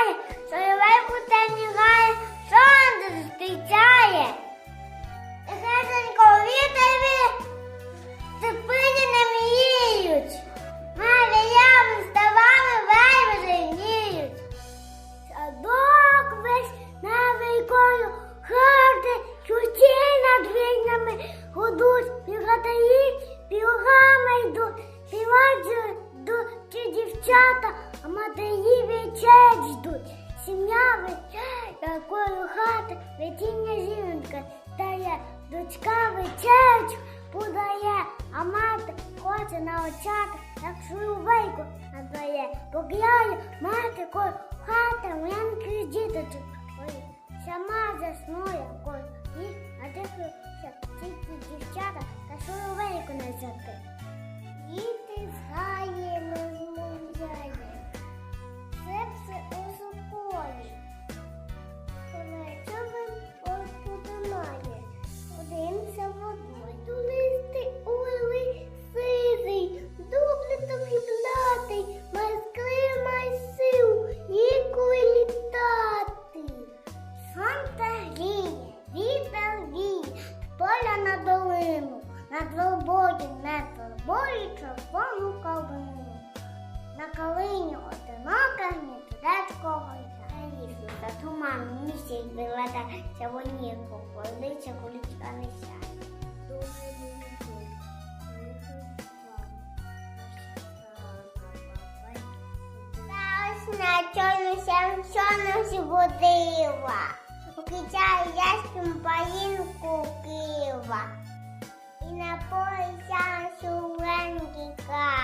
гуляє, соловей у темні сонце зустрічає. Тихесенько вітер цепині не міють, малі ями ставами вельми женіють. Садок весь на вийкою харти, чуті над війнами гудуть, бігатаї, білгами йдуть, співають до дівчата. Її вечер ждуть. Сім'я вечер, якою хати вечірня жінка стає. Дочка вечерю подає, а мати хоче на очах, як свою вейку надає. Погляє мати кой хата маленьких діточок. Ой, сама заснула кой. І а дивися тільки дівчата над лобою, не торбою червону ковину. На калині одинока гнітудечко гойда. За туман місяць вилета червоніку, водиця кулічка не сяє. Та ось на чому збудила. Покидаю яським паїнку Києва. І